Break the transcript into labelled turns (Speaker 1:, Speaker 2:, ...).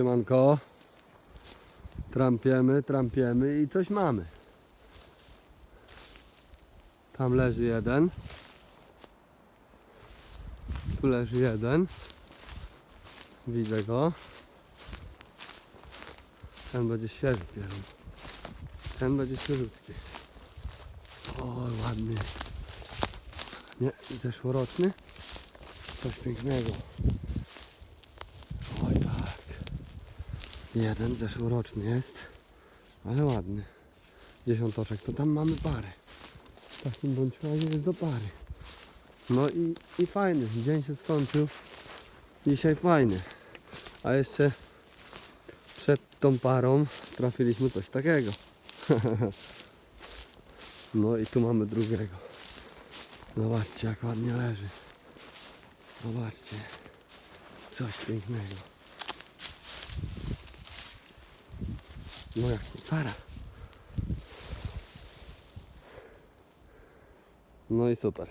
Speaker 1: Siemanko. Trampiemy, trampiemy i coś mamy. Tam leży jeden. Tu leży jeden. Widzę go. Ten będzie świeży pierwszy. Ten będzie świeżutki. O, ładny. Nie, zeszłoroczny. Coś pięknego. Jeden zeszłoroczny jest, ale ładny. Dziesiątoczek, to tam mamy parę. W takim bądź razie jest do pary. No i, i fajny, dzień się skończył. Dzisiaj fajny. A jeszcze przed tą parą trafiliśmy coś takiego. no i tu mamy drugiego. Zobaczcie jak ładnie leży. Zobaczcie. Coś pięknego. Jak para. No i super.